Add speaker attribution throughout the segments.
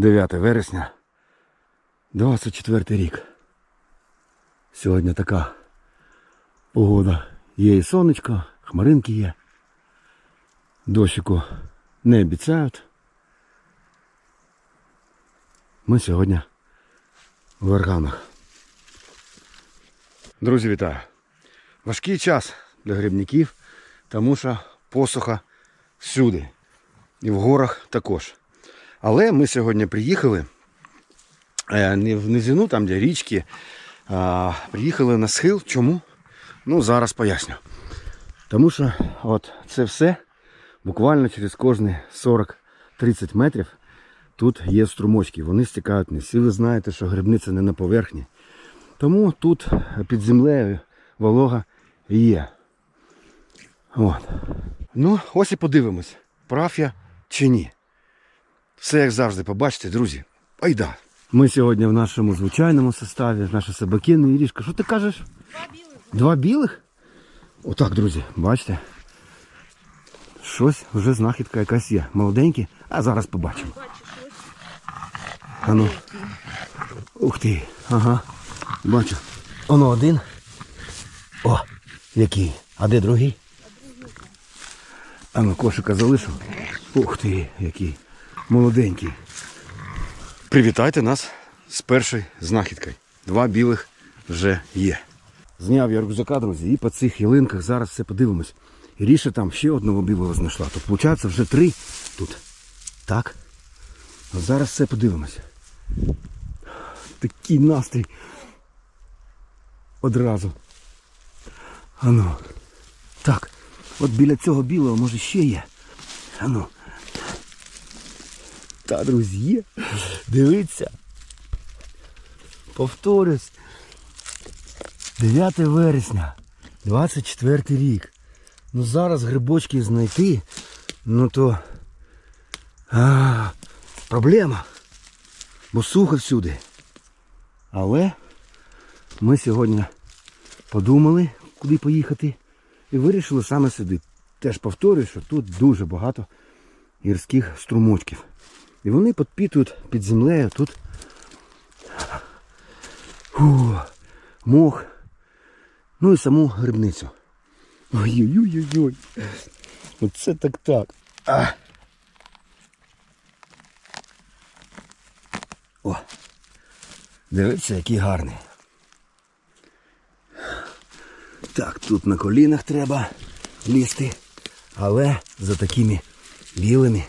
Speaker 1: 9 вересня, 24 рік. Сьогодні така погода. Є і сонечко, хмаринки є. Дощику не обіцяють. Ми сьогодні в Варганах. Друзі, вітаю! Важкий час для грибників, тому що посуха всюди. І в горах також. Але ми сьогодні приїхали е, не в низину, там де річки, а приїхали на схил. Чому? Ну, зараз поясню. Тому що от це все буквально через кожні 40-30 метрів тут є струмочки. Вони стікають вниз. Всі ви знаєте, що грибниця не на поверхні. Тому тут під землею волога є. От. Ну, ось і подивимось, прав я чи ні. Все як завжди, побачите, друзі. Айда. Ми сьогодні в нашому звичайному составі, наша собакина і Ірішка. Що ти кажеш? Два білих. Два білих? Отак, друзі, бачите? Щось вже знахідка якась є. Молоденькі, а зараз побачимо. Ану. Ух ти. Ага. Бачу. Оно один. О, який. А де другий? А ну кошика залишив. Ух ти, який. Молоденький. Привітайте нас з першою знахідкою. Два білих вже є. Зняв я рюкзака, друзі, і по цих ялинках зараз все подивимось. І Ріша там ще одного білого знайшла. То виходить вже три тут. Так. От зараз все подивимось. Такий настрій. Одразу. Ану. Так. От біля цього білого може ще є. Ану. Та, друзі. Дивіться. Повторюсь. 9 вересня, 24 рік. Ну зараз грибочки знайти, ну то а, проблема. Бо сухо всюди. Але ми сьогодні подумали, куди поїхати, і вирішили саме сюди. Теж повторюю, що тут дуже багато гірських струмочків. І вони підпитують під землею тут фу, мох, ну і саму грибницю. Ой-ой-ой-ой. Оце так так. О, дивіться, який гарний. Так, тут на колінах треба лізти, але за такими білими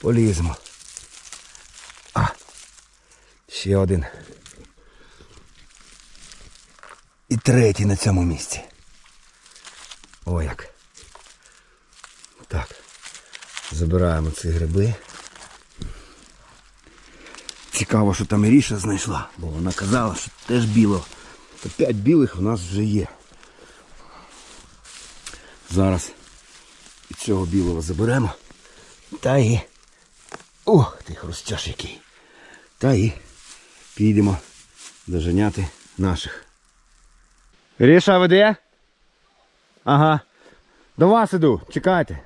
Speaker 1: поліземо. Ще один. І третій на цьому місці. О як. Так. Забираємо ці гриби. Цікаво, що там Іріша знайшла, бо вона казала, що теж біло. То п'ять білих в нас вже є. Зараз і цього білого заберемо. Та і... Ох, ти хрустяш який. Та і підемо доженяти наших. Ріша веде? Ага. До вас іду, чекайте.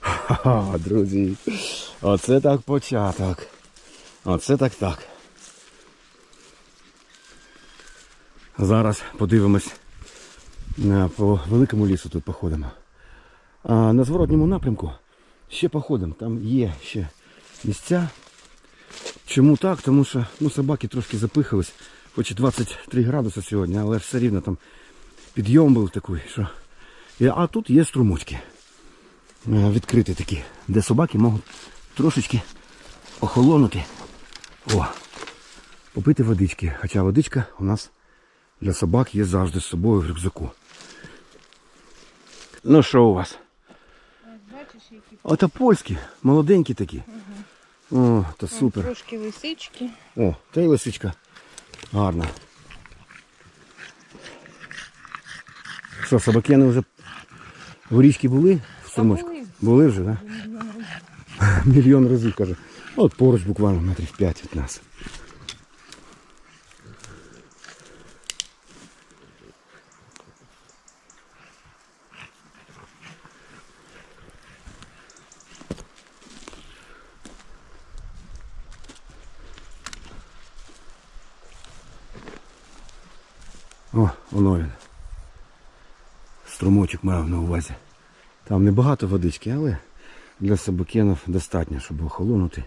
Speaker 1: Ха-ха, друзі. Оце так початок. Оце так так. Зараз подивимось по великому лісу тут походимо. А на зворотньому напрямку ще походимо. Там є ще місця. Чому так? Тому що ну, собаки трошки запихались. Хоч і 23 градуси сьогодні, але все рівно там підйом був такий, що. А тут є струмочки. Е, Відкриті такі, де собаки можуть трошечки охолонути. О, попити водички. Хоча водичка у нас для собак є завжди з собою в рюкзаку. Ну що у вас?
Speaker 2: Бачиш, які
Speaker 1: Ото польські, молоденькі такі. О, то супер.
Speaker 2: трошки лисички.
Speaker 1: О, та й лисичка. Гарна. Що, собакени вже в річці були в сумочку?
Speaker 2: були.
Speaker 1: Були вже, так? Да? Мільйон разів каже. От поруч буквально метрів 5 від нас. О, воно він. Струмочок мав на увазі. Там небагато водички, але для собакенів достатньо, щоб охолонути.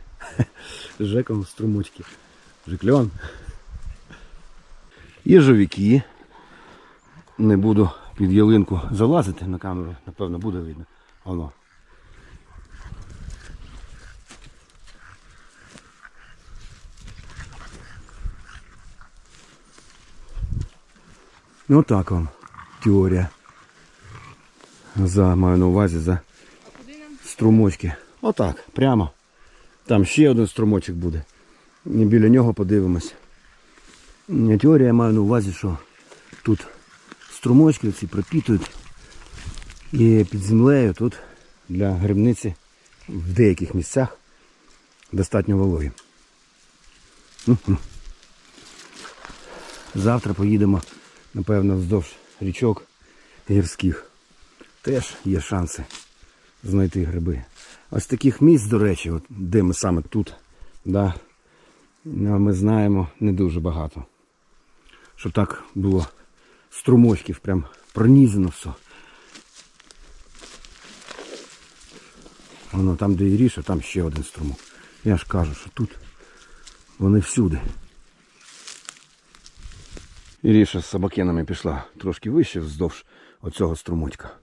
Speaker 1: Жеком струмочки. Жикльон. Їжовики. Не буду під ялинку залазити на камеру, напевно, буде видно. Воно. Ну так вам теорія. За маю на увазі за струмочки. Отак, прямо. Там ще один струмочок буде. І біля нього подивимось. Теорія я маю на увазі, що тут струмочки ці пропітують. І під землею тут для грибниці в деяких місцях достатньо вологі. Завтра поїдемо, напевно, вздовж річок гірських. Теж є шанси знайти гриби. Ось таких місць, до речі, от, де ми саме тут, да, ми знаємо не дуже багато. Щоб так було струмочків, прям пронізано все. Воно там, де Іріша, там ще один струмок. Я ж кажу, що тут вони всюди. Іріша з собакенами пішла трошки вище вздовж оцього струмочка.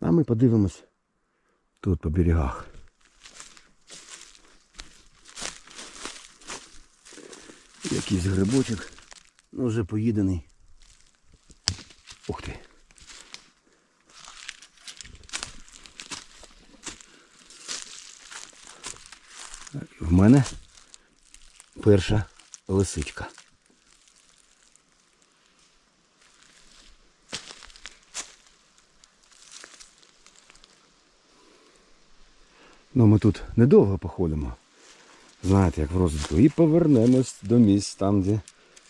Speaker 1: А ми подивимось тут по берегах. Якийсь грибочок, ну вже поїдений. Ух ти. В мене перша лисичка. Ми тут недовго походимо. Знаєте, як в розвитку. І повернемось до місць там, де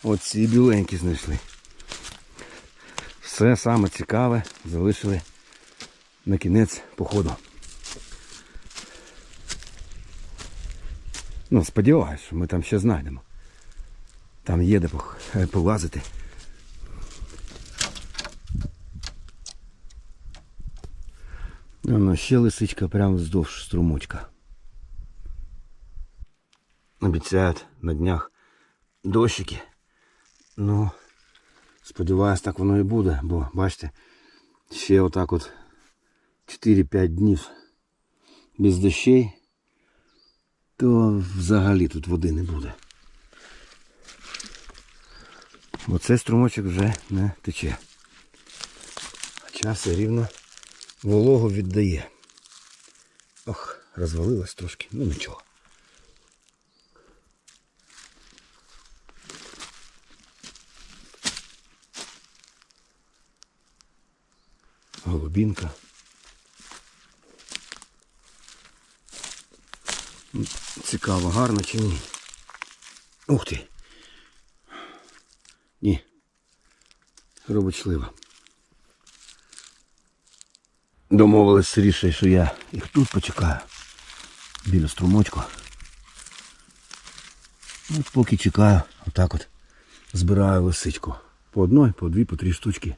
Speaker 1: оці біленькі знайшли. Все саме цікаве залишили на кінець походу. Ну, сподіваюсь, що ми там ще знайдемо. Там є де е, полазити. Воно ще лисичка прямо вздовж струмочка. Обіцяють на днях дощики. Ну, сподіваюсь, так воно і буде, бо бачите, ще отак от 4-5 днів без дощей, то взагалі тут води не буде. Бо цей струмочок вже не тече. Хоча все рівно вологу віддає. Ох, розвалилось трошки, ну нічого. Голубінка. Цікаво, гарно чи ні? Ух ти. Ні. Робить слива. Домовились з що я їх тут почекаю. Біля струмочку. От поки чекаю, отак от збираю лисичку. По одной, по дві, по три штучки.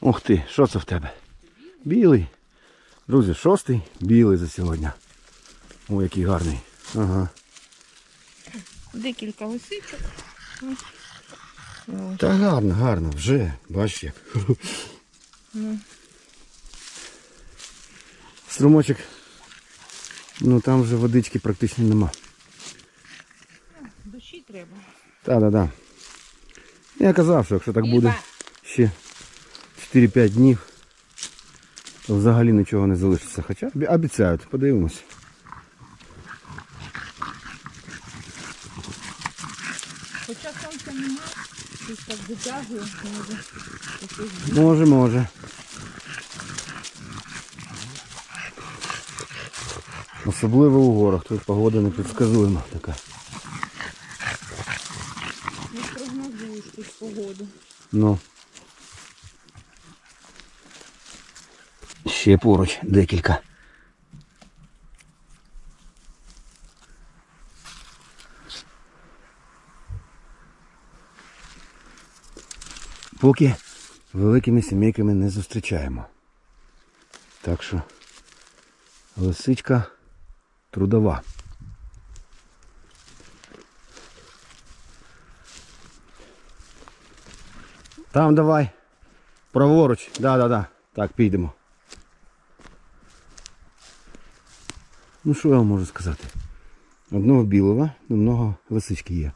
Speaker 1: Ух ти, що це в тебе? Білий. Друзі, шостий білий за сьогодні. О, який гарний. Ага.
Speaker 2: Декілька лисичок.
Speaker 1: Та гарно, гарно, вже. Бачиш як.
Speaker 2: Ну,
Speaker 1: Струмочок. Ну там вже водички практично нема.
Speaker 2: дощі треба.
Speaker 1: Так, так, так. Я казав, що якщо так буде ще 4-5 днів, то взагалі нічого не залишиться. Хоча обіцяють, подивимось.
Speaker 2: Хоча сонця нема, щось так дотягує, може.
Speaker 1: Може, може. Особливо у горах, тут погода непредсказуема така.
Speaker 2: Не прогнозуєш тут погоду.
Speaker 1: Ну. Ще поруч декілька. Поки великими сімейками не зустрічаємо. Так що лисичка трудова. Там давай. Праворуч. Да, да, да. Так, підемо. Ну що я вам можу сказати? Одного білого, одного лисички є.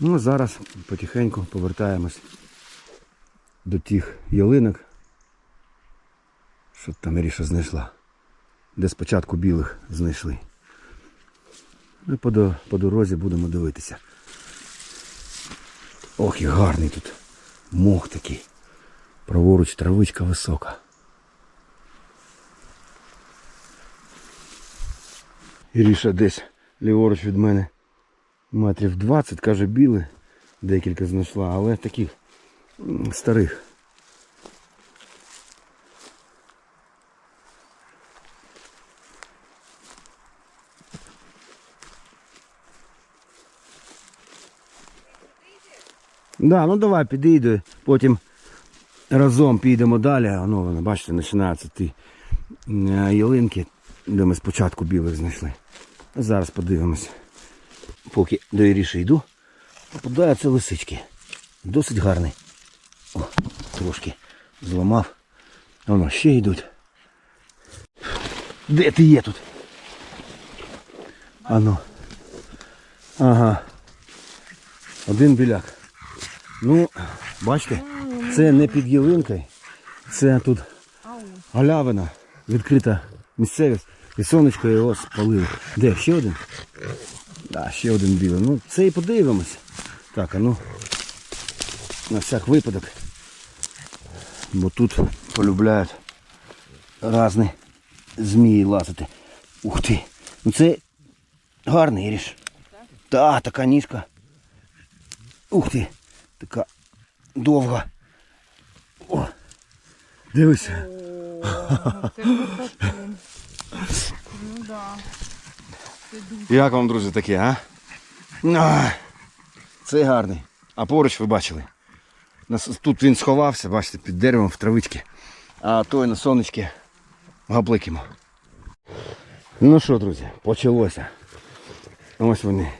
Speaker 1: Ну, а зараз потихеньку повертаємось до тих ялинок, що там Іріша знайшла. Де спочатку білих знайшли. І по, по дорозі будемо дивитися. Ох, і гарний тут мох такий. Праворуч травичка висока. Іріша десь ліворуч від мене метрів 20, каже, біле, декілька знайшла, але таких старих. Да, ну давай підійду, потім разом підемо далі. Ну, воно, бачите, починаються ті е, ялинки, де ми спочатку білих знайшли. Зараз подивимось. Поки до Іріші йду, попадаються лисички. Досить гарний. Трошки зламав. Воно ще йдуть. Де ти є тут? Ану. Ага. Один біляк. Ну, бачите, це не під ялинкою. Це тут галявина, відкрита місцевість. І сонечко його спалило. Де? Ще один? Да, ще один білий. Ну, це і подивимось. Так, а ну. На всяк випадок. Бо тут полюбляють різні змії лазити. Ух ти. Ну це гарний ріж. Так, така ніжка. Ух ти. Така довга. О. Дивися.
Speaker 2: Ну да.
Speaker 1: Як вам, друзі, таке? А, Це гарний. А поруч ви бачили. Тут він сховався, бачите, під деревом в травичці. А той на сонечки габликимо. Ну що, друзі, почалося. Ось вони.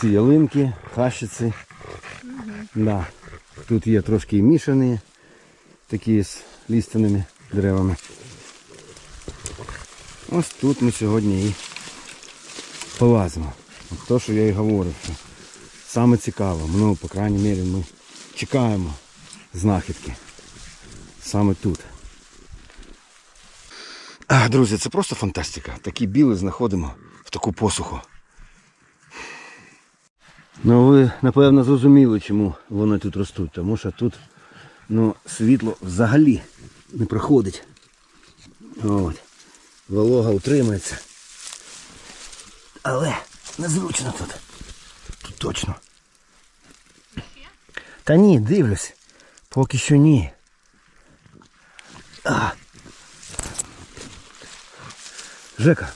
Speaker 1: Ці ялинки, хащиці. Да. Тут є трошки мішані, такі з лістаними деревами. Ось тут ми сьогодні і полазимо. От то, що я і говорив, що саме цікаво, ну, по крайній мірі, ми чекаємо знахідки. Саме тут. Друзі, це просто фантастика. Такі біли знаходимо в таку посуху. Ну ви, напевно, зрозуміли, чому вони тут ростуть. Тому що тут ну, світло взагалі не проходить. От. Волога утримується. Але незручно тут. Тут точно. Та ні, дивлюсь. Поки що ні. А. Жека,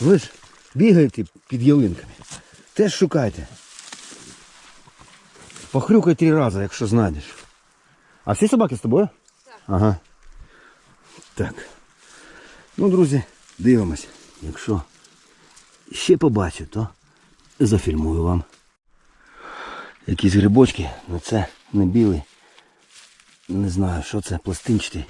Speaker 1: ви ж бігаєте під ялинками. Теж шукайте. Похрюкай три рази, якщо знайдеш. А всі собаки з тобою? Так. Ага. Так. Ну, друзі, дивимось. Якщо ще побачу, то зафільмую вам. Якісь грибочки, ну це не білий. Не знаю, що це, пластинчатий.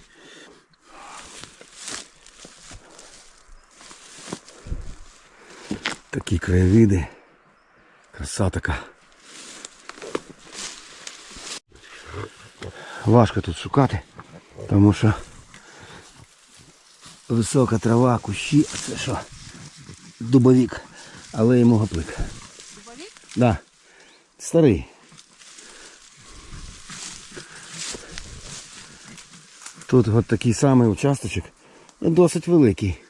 Speaker 1: Такі краєвиди. Краса така. Важко тут шукати, тому що висока трава, кущі, а це що? Дубовік, але йому гаплик.
Speaker 2: Дубовік?
Speaker 1: Да. Старий. Тут от такий самий участочок, досить великий.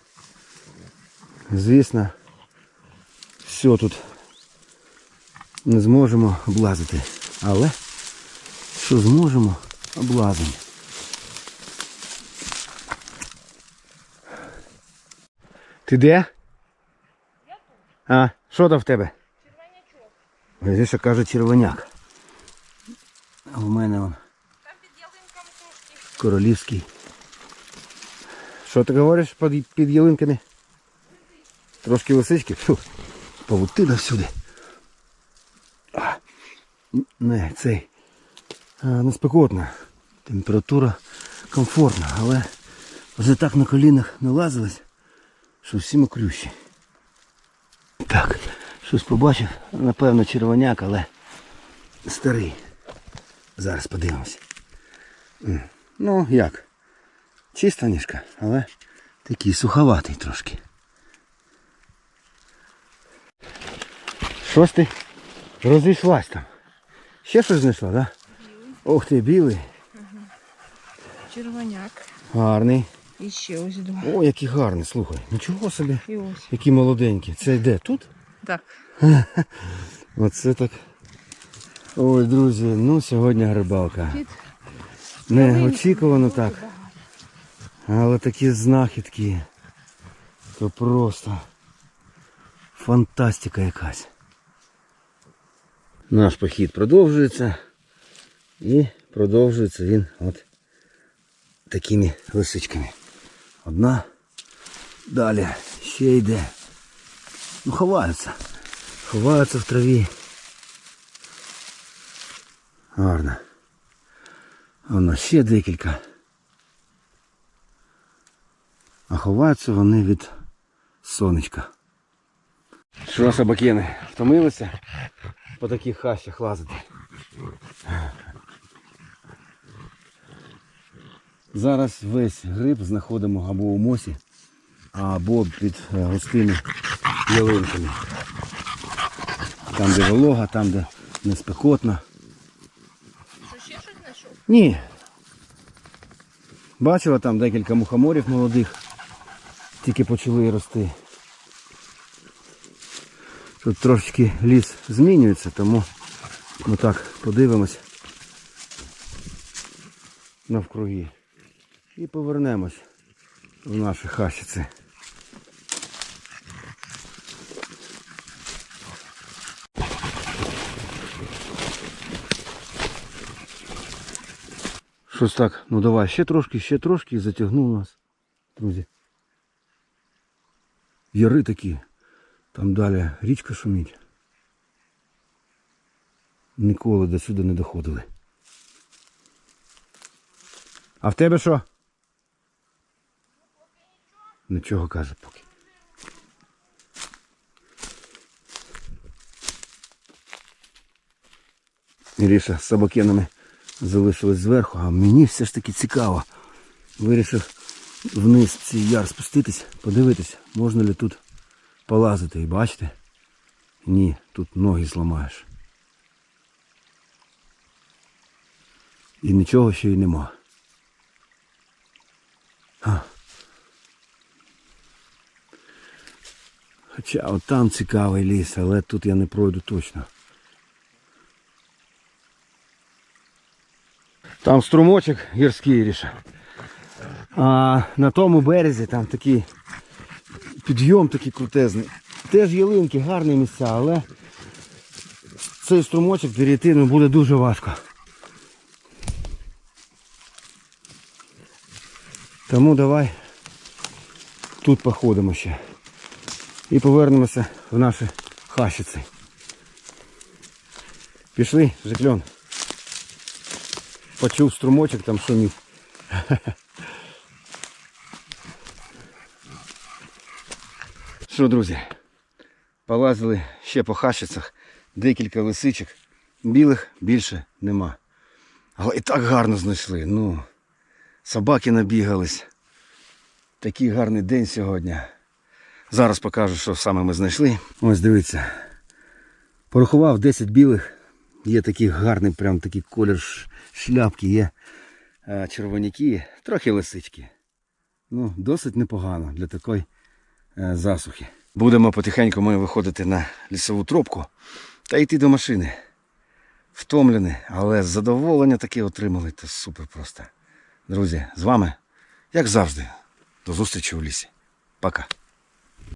Speaker 1: Звісно, все тут не зможемо облазити, але що зможемо, облазимо. Ти де?
Speaker 2: Я тут.
Speaker 1: А, що там в тебе? Грізіше каже червоняк. А в мене он королівський. Що ти говориш під, під ялинками? Трошки лисички? Фу, павутина всюди. А, не, цей. Не спекотна. Температура комфортна, але вже так на колінах налазилось, що всі мокрющі. Так, щось побачив, напевно, червоняк, але старий. Зараз подивимось. Ну, як? Чиста ніжка, але такий суховатий трошки. Щось ти розійшлась там. Ще щось знайшла, так? Да? Ох ти, білий.
Speaker 2: Червоняк.
Speaker 1: Гарний.
Speaker 2: І ще ось два.
Speaker 1: О, який гарний, слухай. Нічого собі.
Speaker 2: І ось.
Speaker 1: Які молоденькі. Це де? Тут?
Speaker 2: Так.
Speaker 1: Оце так. Ой, друзі, ну сьогодні рибалка.
Speaker 2: Під
Speaker 1: Не очікувано так. Але такі знахідки. То просто фантастика якась. Наш похід продовжується. І продовжується він от такими лисичками. Одна. Далі ще йде. Ну ховаються. Ховаються в траві. Гарно. Воно ще декілька. А ховаються вони від сонечка. Що, собакени, втомилися по таких хащах лазити? Зараз весь гриб знаходимо або у мосі, або під густими ялинками. Там, де волога, там, де не спекотно.
Speaker 2: Що ще щось знайшов?
Speaker 1: Ні. Бачила там декілька мухоморів молодих. Тільки почали рости. Тут трошечки ліс змінюється, тому ми так подивимось навкруги. І повернемось в наші хащиці. Щось так, ну давай, ще трошки, ще трошки і затягнув нас, друзі. Яри такі. Там далі річка шумить. Ніколи до сюди не доходили. А в тебе що? Нічого каже поки. Іріша з собакенами залишилась зверху, а мені все ж таки цікаво. Вирішив вниз цей яр спуститись, подивитись, можна ли тут полазити. І бачите? Ні, тут ноги зламаєш. І нічого ще й нема. А. Хоча от там цікавий ліс, але тут я не пройду точно. Там струмочок гірський ріша. А на тому березі там такий підйом такий крутезний. Теж ялинки, гарні місця, але цей струмочок перейти ну, буде дуже важко. Тому давай тут походимо ще. І повернемося в наші хащиці. Пішли, Жикльон. Почув струмочок там шумів. Що, друзі, полазили ще по хащицях, декілька лисичок. Білих більше нема. Але і так гарно знайшли. Ну, собаки набігались. Такий гарний день сьогодні. Зараз покажу, що саме ми знайшли. Ось дивіться. Порахував 10 білих. Є такий гарний, прям такий колір шляпки, є е, червоняки, трохи лисички. Ну, досить непогано для такої е, засухи. Будемо потихеньку ми виходити на лісову тропку та йти до машини. Втомлені, але задоволення таке отримали. Це супер просто. Друзі, з вами, як завжди, до зустрічі у лісі. Пока.